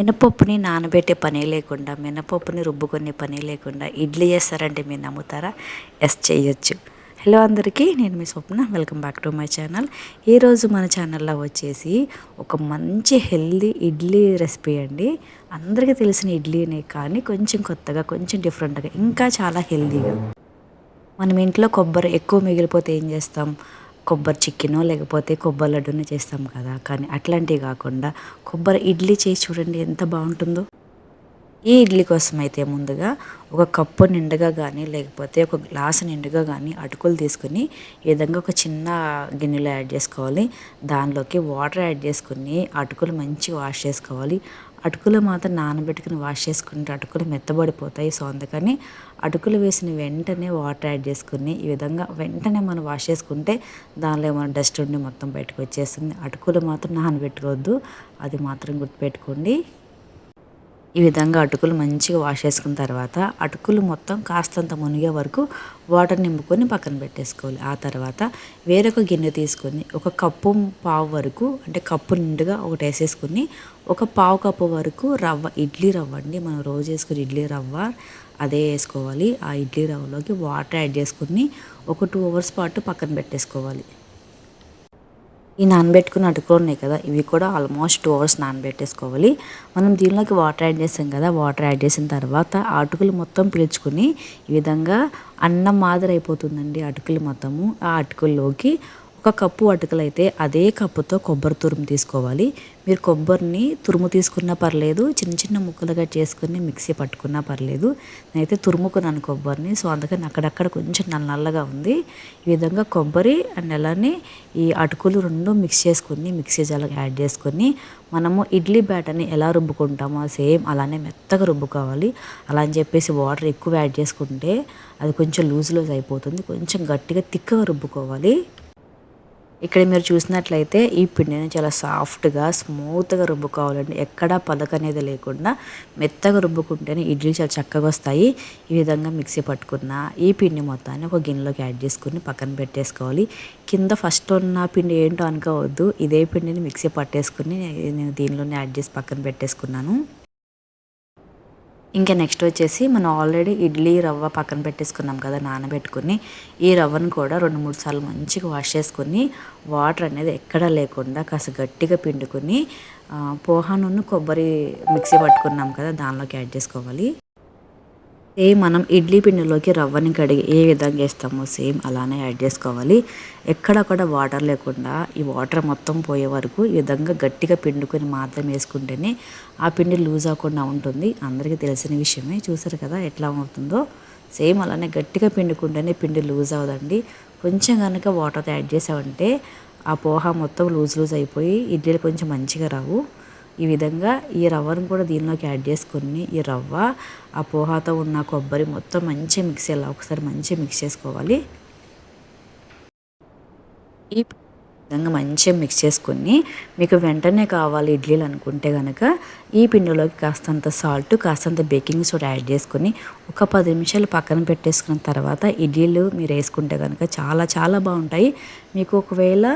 మినపప్పుని నానబెట్టే పనే లేకుండా మినపప్పుని రుబ్బుకునే పని లేకుండా ఇడ్లీ చేస్తారంటే మీరు నమ్ముతారా? ఎస్ చేయొచ్చు. హలో అందరికీ నేను మీ Swapna. Welcome back to my channel. ఈరోజు మన ఛానల్లో వచ్చేసి ఒక మంచి హెల్దీ ఇడ్లీ రెసిపీ అండి. అందరికీ తెలిసిన ఇడ్లీనే కానీ కొంచెం కొత్తగా కొంచెం డిఫరెంట్గా ఇంకా చాలా హెల్దీగా. మనం ఇంట్లో కొబ్బరి ఎక్కువ మిగిలిపోతే ఏం చేస్తాం? కొబ్బరి చికెనో లేకపోతే కొబ్బరి లడ్డునో చేస్తాం కదా. కానీ అట్లాంటివి కాకుండా కొబ్బరి ఇడ్లీ చేసి చూడండి ఎంత బాగుంటుందో. ఈ ఇడ్లీ కోసం అయితే ముందుగా ఒక కప్పు నిండుగా కానీ లేకపోతే ఒక గ్లాస్ నిండుగా కానీ అటుకులు తీసుకుని ఈ విధంగా ఒక చిన్న గిన్నెలో యాడ్ చేసుకోవాలి. దానిలోకి వాటర్ యాడ్ చేసుకుని అటుకులు మంచిగా వాష్ చేసుకోవాలి. అటుకులు మాత్రం నానబెట్టుకుని వాష్ చేసుకుంటే అటుకులు మెత్తబడిపోతాయి. సో అందుకని అటుకులు వేసిన వెంటనే వాటర్ యాడ్ చేసుకుని ఈ విధంగా వెంటనే మనం వాష్ చేసుకుంటే దానిలో ఏమైనా డస్ట్ ఉండి మొత్తం బయటకు వచ్చేస్తుంది. అటుకులు మాత్రం నానబెట్టుకోవద్దు. అది మాత్రం గుర్తుపెట్టుకోండి. ఈ విధంగా అటుకులు మంచిగా వాష్ చేసుకున్న తర్వాత అటుకులు మొత్తం కాస్తంత మునిగే వరకు వాటర్ నింపుకొని పక్కన పెట్టేసుకోవాలి. ఆ తర్వాత వేరొక గిన్నె తీసుకొని ఒక కప్పు పావు వరకు అంటే కప్పు నిండుగా ఒకటి వేసేసుకుని ఒక పావు కప్పు వరకు రవ్వ ఇడ్లీ రవ్వ అండి. మనం రోజు వేసుకుని ఇడ్లీ రవ్వ అదే వేసుకోవాలి. ఆ ఇడ్లీ రవ్వలోకి వాటర్ యాడ్ చేసుకుని ఒక టూ అవర్స్ పాటు పక్కన పెట్టేసుకోవాలి. ఈ నానబెట్టుకున్న అటుకులు ఉన్నాయి కదా ఇవి కూడా ఆల్మోస్ట్ టూ అవర్స్ నానబెట్టేసుకోవాలి. మనం దీనిలోకి వాటర్ యాడ్ చేసాం కదా వాటర్ యాడ్ చేసిన తర్వాత ఆ అటుకులు మొత్తం పీల్చుకుని ఈ విధంగా అన్నం మాదిరి అయిపోతుందండి అటుకులు మొత్తము. ఆ అటుకుల్లోకి ఒక కప్పు అటుకులు అయితే అదే కప్పుతో కొబ్బరి తురుము తీసుకోవాలి. మీరు కొబ్బరిని తురుము తీసుకున్నా పర్లేదు చిన్న చిన్న ముక్కలుగా చేసుకుని మిక్సీ పట్టుకున్నా పర్లేదు. నేనైతే తురుముకున్నాను కొబ్బరిని సో అందుకని అక్కడక్కడ కొంచెం నల్ల నల్లగా ఉంది. ఈ విధంగా కొబ్బరి అండ్ అలానే ఈ అటుకులు రెండు మిక్స్ చేసుకుని మిక్సీ జాలకు యాడ్ చేసుకొని మనము ఇడ్లీ బ్యాటర్ని ఎలా రుబ్బుకుంటామో సేమ్ అలానే మెత్తగా రుబ్బుకోవాలి. అలా అని చెప్పేసి వాటర్ ఎక్కువ యాడ్ చేసుకుంటే అది కొంచెం లూజ్ లూజ్ అయిపోతుంది. కొంచెం గట్టిగా తిక్కగా రుబ్బుకోవాలి. ఇక్కడ మీరు చూసినట్లయితే ఈ పిండిని చాలా సాఫ్ట్గా స్మూత్గా రుబ్బుకోవాలండి. ఎక్కడా పలక అనేది లేకుండా మెత్తగా రుబ్బుకుంటేనే ఇడ్లీ చాలా చక్కగా వస్తాయి. ఈ విధంగా మిక్సీ పట్టుకున్న ఈ పిండి మొత్తాన్ని ఒక గిన్నెలోకి యాడ్ చేసుకుని పక్కన పెట్టేసుకోవాలి. కింద ఫస్ట్ ఉన్న పిండి ఏంటో అనుకోవద్దు. ఇదే పిండిని మిక్సీ పట్టేసుకుని నేను దీనిలోనే యాడ్ చేసి పక్కన పెట్టేసుకున్నాను. ఇంకా నెక్స్ట్ వచ్చేసి మనం ఆల్రెడీ ఇడ్లీ రవ్వ పక్కన పెట్టేసుకున్నాం కదా నానబెట్టుకుని ఈ రవ్వను కూడా రెండు మూడు సార్లు మంచిగా వాష్ చేసుకుని వాటర్ అనేది ఎక్కడా లేకుండా కాస్త గట్టిగా పిండుకొని పోహాను కొబ్బరి మిక్సీ పట్టుకున్నాం కదా దానిలోకి యాడ్ చేసుకోవాలి. సేమ్ మనం ఇడ్లీ పిండిలోకి రవ్వని కడిగి ఏ విధంగా వేస్తామో సేమ్ అలానే యాడ్ చేసుకోవాలి. ఎక్కడ కూడా వాటర్ లేకుండా ఈ వాటర్ మొత్తం పోయే వరకు ఈ విధంగా గట్టిగా పిండుకొని మాత్రం వేసుకుంటేనే ఆ పిండి లూజ్ అవ్వకుండా ఉంటుంది. అందరికీ తెలిసిన విషయమే. చూసారు కదా ఎట్లా అవుతుందో? సేమ్ అలానే గట్టిగా పిండుకుంటేనే పిండి లూజ్ అవ్వదండి. కొంచెం కనుక వాటర్ యాడ్ చేసామంటే ఆ పోహ మొత్తం లూజ్ లూజ్ అయిపోయి ఇడ్లీలు కొంచెం మంచిగా రావు. ఈ విధంగా ఈ రవ్వను కూడా దీనిలోకి యాడ్ చేసుకొని ఈ రవ్వ ఆ పోహాతో ఉన్న కొబ్బరి మొత్తం మంచిగా మిక్స్ అయ్యేలా ఒకసారి మంచిగా మిక్స్ చేసుకోవాలి. ఈ విధంగా మంచిగా మిక్స్ చేసుకొని మీకు వెంటనే కావాలి ఇడ్లీలు అనుకుంటే కనుక ఈ పిండిలోకి కాస్తంత సాల్ట్ కాస్తంత బేకింగ్ సోడా యాడ్ చేసుకొని ఒక పది నిమిషాలు పక్కన పెట్టేసుకున్న తర్వాత ఇడ్లీలు మీరు వేసుకుంటే కనుక చాలా చాలా బాగుంటాయి. మీకు ఒకవేళ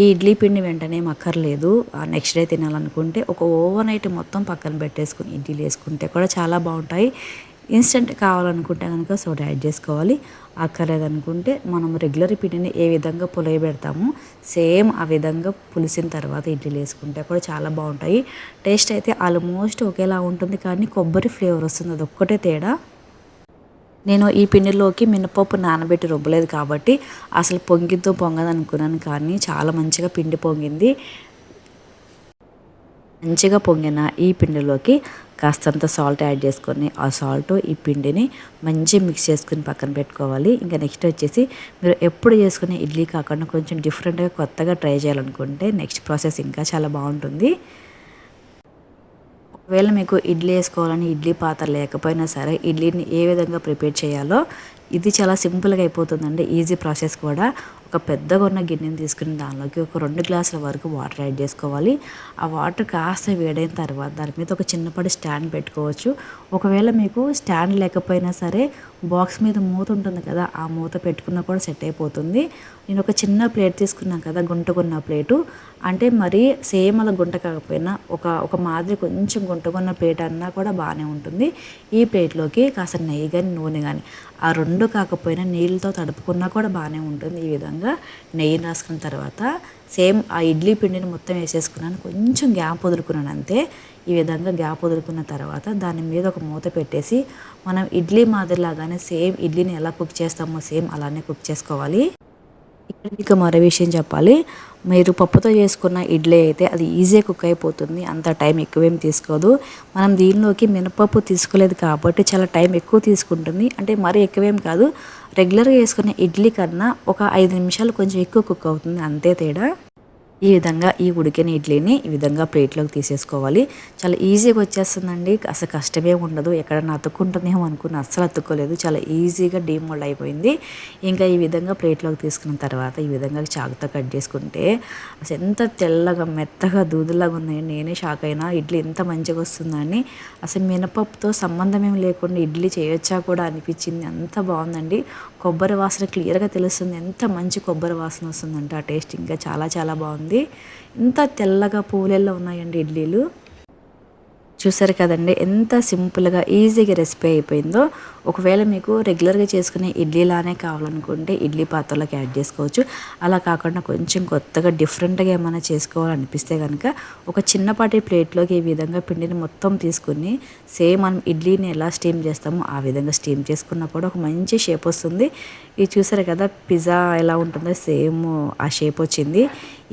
ఈ ఇడ్లీ పిండి వెంటనే మక్కర్లేదు నెక్స్ట్ డే తినాలనుకుంటే ఒక ఓవర్ నైట్ మొత్తం పక్కన పెట్టేసుకుని ఇడ్లీలు వేసుకుంటే కూడా చాలా బాగుంటాయి. ఇన్స్టెంట్ కావాలనుకుంటే కనుక సోడా యాడ్ చేసుకోవాలి. అక్కర్లేదనుకుంటే మనం రెగ్యులర్ పిండిని ఏ విధంగా పులయబెడతామో సేమ్ ఆ విధంగా పులిసిన తర్వాత ఇడ్లీలు వేసుకుంటే కూడా చాలా బాగుంటాయి. టేస్ట్ అయితే ఆల్మోస్ట్ ఒకేలా ఉంటుంది కానీ కొబ్బరి ఫ్లేవర్ వస్తుంది. అది ఒక్కటే తేడా. నేను ఈ పిండిలోకి మినపప్పు నానబెట్టి రుబ్బలేదు కాబట్టి అసలు పొంగిద్దో పొంగదు అనుకున్నాను కానీ చాలా మంచిగా పిండి పొంగింది. మంచిగా పొంగిన ఈ పిండిలోకి కాస్తంత సాల్ట్ యాడ్ చేసుకొని ఆ సాల్ట్ ఈ పిండిని మంచిగా మిక్స్ చేసుకుని పక్కన పెట్టుకోవాలి. ఇంకా నెక్స్ట్ వచ్చేసి మీరు ఎప్పుడు చేసుకునే ఇడ్లీ కాకుండా కొంచెం డిఫరెంట్గా కొత్తగా ట్రై చేయాలనుకుంటే నెక్స్ట్ ప్రాసెస్ ఇంకా చాలా బాగుంటుంది. ఒకవేళ మీకు ఇడ్లీ వేసుకోవాలని ఇడ్లీ పాత్ర లేకపోయినా సరే ఇడ్లీని ఏ విధంగా ప్రిపేర్ చేయాలో ఇది చాలా సింపుల్గా అయిపోతుందండి. ఈజీ ప్రాసెస్ కూడా. ఒక పెద్దగా ఉన్న గిన్నెని తీసుకుని దానిలోకి ఒక రెండు గ్లాసుల వరకు వాటర్ యాడ్ చేసుకోవాలి. ఆ వాటర్ కాస్త వేడైన తర్వాత దాని మీద ఒక చిన్నపాటి స్టాండ్ పెట్టుకోవచ్చు. ఒకవేళ మీకు స్టాండ్ లేకపోయినా సరే బాక్స్ మీద మూత ఉంటుంది కదా ఆ మూత పెట్టుకున్నా కూడా సెట్ అయిపోతుంది. నేను ఒక చిన్న ప్లేట్ తీసుకున్నాను కదా గుంటకున్న ప్లేటు. అంటే మరి సేమ్ అలా గుంట కాకపోయినా ఒక ఒక మాదిరి కొంచెం గుంటకున్న ప్లేట్ అన్నా కూడా బాగానే ఉంటుంది. ఈ ప్లేట్లోకి కాస్త నెయ్యి కానీ నూనె కానీ ఆ రెండు కాకపోయినా నీళ్ళతో తడుపుకున్నా కూడా బాగానే ఉంటుంది ఈ విధంగా. నెయ్యి రాసుకున్న తర్వాత సేమ్ ఆ ఇడ్లీ పిండిని మొత్తం వేసేసుకున్నాను. కొంచెం గ్యాప్ వదులుకున్నాను అంతే. ఈ విధంగా గ్యాప్ వదులుకున్న తర్వాత దాని మీద ఒక మూత పెట్టేసి మనం ఇడ్లీ మాదిరిలాగానే సేమ్ ఇడ్లీని ఎలా కుక్ చేస్తామో సేమ్ అలానే కుక్ చేసుకోవాలి. ఇంకా మరో విషయం చెప్పాలి. మీరు పప్పుతో చేసుకున్న ఇడ్లీ అయితే అది ఈజీగా కుక్ అయిపోతుంది. అంత టైం ఎక్కువేం తీసుకోదు. మనం దీనిలోకి మినపప్పు తీసుకోలేదు కాబట్టి చాలా టైం ఎక్కువ తీసుకుంటుంది. అంటే మరీ ఎక్కువేం కాదు. రెగ్యులర్గా వేసుకునే ఇడ్లీ కన్నా ఒక ఐదు నిమిషాలు కొంచెం ఎక్కువ కుక్ అవుతుంది. అంతే తేడా. ఈ విధంగా ఈ ఉడికిన ఇడ్లీని ఈ విధంగా ప్లేట్లోకి తీసేసుకోవాలి. చాలా ఈజీగా వచ్చేస్తుందండి. అసలు కష్టమే ఉండదు. ఎక్కడన్నా అతుక్కుంటుందేమో అనుకుని అస్సలు అతుక్కోలేదు. చాలా ఈజీగా డీమోల్డ్ అయిపోయింది. ఇంకా ఈ విధంగా ప్లేట్లోకి తీసుకున్న తర్వాత ఈ విధంగా చాకుతో కట్ చేసుకుంటే అసలు ఎంత తెల్లగా మెత్తగా దూదులాగా ఉన్నాయో. నేనే షాక్ అయినా ఇడ్లీ ఎంత మంచిగా వస్తుందని. అసలు మినపప్పుతో సంబంధం ఏం లేకుండా ఇడ్లీ చేయొచ్చా కూడా అనిపించింది. అంత బాగుందండి. కొబ్బరి వాసన క్లియర్గా తెలుస్తుంది. ఎంత మంచి కొబ్బరి వాసన వస్తుందంటే ఆ టేస్ట్. ఇంకా చాలా చాలా బాగుంది. ఇంత తెల్లగా పూలెల్లో ఉన్నాయండి ఇడ్లీలు. చూసారు కదండి ఎంత సింపుల్గా ఈజీగా రెసిపీ అయిపోయిందో. ఒకవేళ మీకు రెగ్యులర్గా చేసుకునే ఇడ్లీలానే కావాలనుకుంటే ఇడ్లీ పాత్రలోకి యాడ్ చేసుకోవచ్చు. అలా కాకుండా కొంచెం కొత్తగా డిఫరెంట్గా ఏమైనా చేసుకోవాలనిపిస్తే కనుక ఒక చిన్నపాటి ప్లేట్లోకి ఈ విధంగా పిండిని మొత్తం తీసుకుని సేమ్ మనం ఇడ్లీని ఎలా స్టీమ్ చేస్తామో ఆ విధంగా స్టీమ్ చేసుకున్నా కూడా ఒక మంచి షేప్ వస్తుంది. ఇది చూసారు కదా పిజ్జా ఎలా ఉంటుందో సేమ్ ఆ షేప్ వచ్చింది.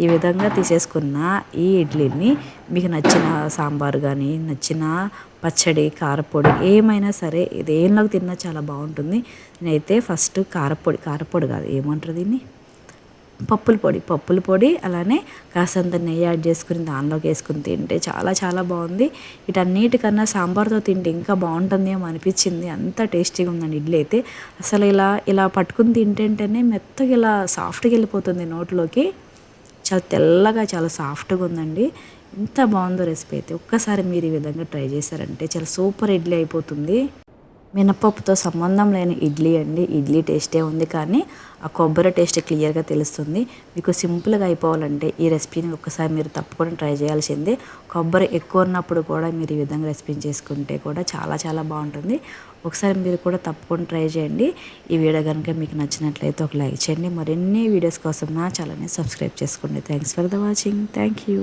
ఈ విధంగా తీసేసుకున్న ఈ ఇడ్లీని మీకు నచ్చిన సాంబార్ కానీ నచ్చిన పచ్చడి కారపొడి ఏమైనా సరే దేనిలోకి తిన్నా చాలా బాగుంటుంది. నేనైతే ఫస్ట్ కారపొడి కారపొడి కాదు ఏమంటారు దీన్ని? పప్పుల పొడి పప్పుల పొడి అలానే కాసంత నెయ్యి యాడ్ చేసుకుని దానిలోకి వేసుకుని తింటే చాలా చాలా బాగుంది. వీటన్నిటికన్నా సాంబార్తో తింటే ఇంకా బాగుంటుంది ఏమో అనిపించింది. అంత టేస్టీగా ఉందండి ఇడ్లీ అయితే. అసలు ఇలా ఇలా పట్టుకుని తింటేనే మెత్తగా ఇలా సాఫ్ట్గా వెళ్ళిపోతుంది నోట్లోకి. చాలా తెల్లగా చాలా సాఫ్ట్గా ఉందండి. ఎంత బాగుందో రెసిపీ అయితే ఒక్కసారి మీరు ఈ విధంగా ట్రై చేశారంటే చాలా సూపర్ ఇడ్లీ అయిపోతుంది. మినపప్పుతో సంబంధం లేని ఇడ్లీ అండి. ఇడ్లీ టేస్టే ఉంది కానీ ఆ కొబ్బరి టేస్ట్ క్లియర్గా తెలుస్తుంది. మీకు సింపుల్గా అయిపోవాలంటే ఈ రెసిపీని ఒక్కసారి మీరు తప్పకుండా ట్రై చేయాల్సిందే. కొబ్బరి ఎక్కువ ఉన్నప్పుడు కూడా మీరు ఈ విధంగా రెసిపీని చేసుకుంటే కూడా చాలా చాలా బాగుంటుంది. ఒకసారి మీరు కూడా తప్పకుండా ట్రై చేయండి. ఈ వీడియో కనుక మీకు నచ్చినట్లయితే ఒక లైక్ చేయండి. మరిన్ని వీడియోస్ కోసం నా ఛానల్ని సబ్స్క్రైబ్ చేసుకోండి. Thanks for the watching. Thank you.